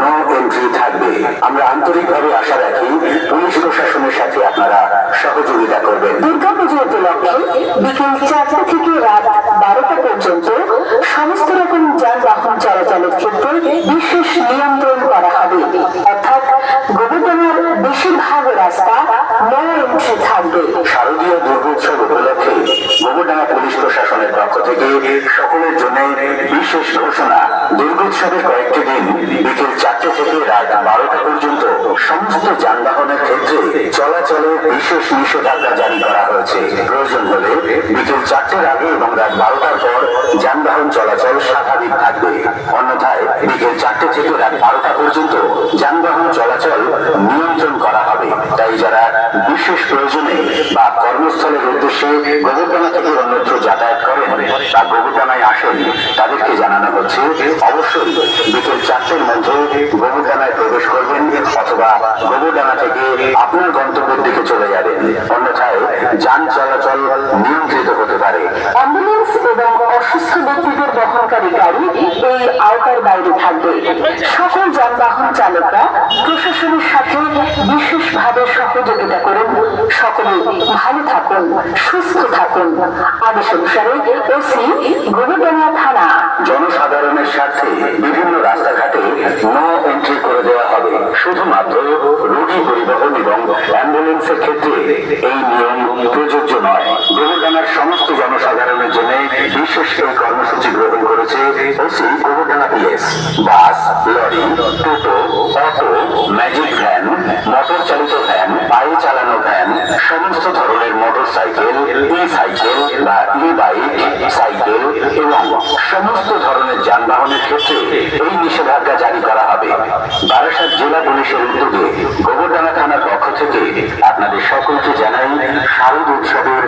No entry থাকবে। আমরা আন্তরিকভাবে আশা রাখি পুলিশ প্রশাসনের সাথে আপনারা সহযোগিতা করবেন। দুর্গাপুজো উপলক্ষে বিকেল চারটা থেকে রাত বারোটা পর্যন্ত সমস্ত রকম যানবাহন চলাচলের ক্ষেত্রে বিশেষ নিয়ন্ত্রণ করা হবে। অর্থাৎ গোবর্ধনের বেশিরভাগ রাস্তা নো এন্ট্রি থাকবে। শারদীয় দুর্গোৎসব উপলক্ষে গোবরডাঙ্গা পুলিশ প্রশাসনের পক্ষ থেকে সকলের জন্য বিশেষ ঘোষণা। দুর্গোৎসবের কয়েকটি দিন, বিকেল চারটে থেকে রাত বারোটা পর্যন্ত সমস্ত যানবাহনের ক্ষেত্রে চলাচলে বিশেষ নিষেধাজ্ঞা জারি করা হয়েছে। প্রয়োজন হলে বিকেল চারটের আগে এবং রাত বারোটার পর যানবাহন চলাচল স্বাভাবিক থাকবে। অন্যথায় বিকেল চারটে থেকে রাত বারোটা পর্যন্ত যানবাহন চলাচল নিয়ন্ত্রণ করা হবে। তাই যারা বিশেষ প্রয়োজনে বা কর্মস্থলের উদ্দেশ্যে গোবরডাঙ্গা থেকে অন্যত্র যাতায়াত করে। বা গোবরডাঙ্গায় আসেন। তাদেরকে জানানো হচ্ছে, অবশ্যই বিকেল চারটের মধ্যে গোবরডাঙ্গায় প্রবেশ করবেন অথবা গোবরডাঙ্গা থেকে আপনার গন্তব্যের দিকে চলে যাবেন। অন্যথায় যান চলাচল নিয়ন্ত্রিত হতে পারে। এবং অসুস্থ ব্যক্তিদের বহনকারী গাড়ি এই আওতার বাইরে থাকবে। সকল যানবাহন চালকরা প্রশাসনের সাথে বিশেষভাবে সহযোগিতা করুন। সকলে ভালো থাকুন, সুস্থ থাকুন। আদেশ অনুসারে ওসি গোবরডাঙ্গা থানা। জনসাধারণের স্বার্থে বিভিন্ন রাস্তাঘাটে নো এন্ট্রি করে দেওয়া হবে। শুধুমাত্র রোগী পরিবহন এবং অ্যাম্বুলেন্সের ক্ষেত্রে এই নিয়ম প্রযোজ্য নয় গোবরডাঙ্গার সমস্ত জনসাধারণের জন্য বিশেষ এই কর্মসূচি গ্রহণ করেছে OC Gobardanga PS. Bus, lorry, toto, auto, magic van, motor চালিত ভ্যান পায়ে চালানো ভ্যান, সমস্ত ধরনের মোটর সাইকেল ই সাইকেল বা ই বাইক সাইকেল এবং সমস্ত ধরনের যানবাহনের ক্ষেত্রে এই নিষেধাজ্ঞা জারি করা হবে। বারাসাত জেলা পুলিশের উদ্যোগে গোবরডাঙ্গা থানার পক্ষ থেকে আপনাদের সকলকে জানাই শারদ উৎসবের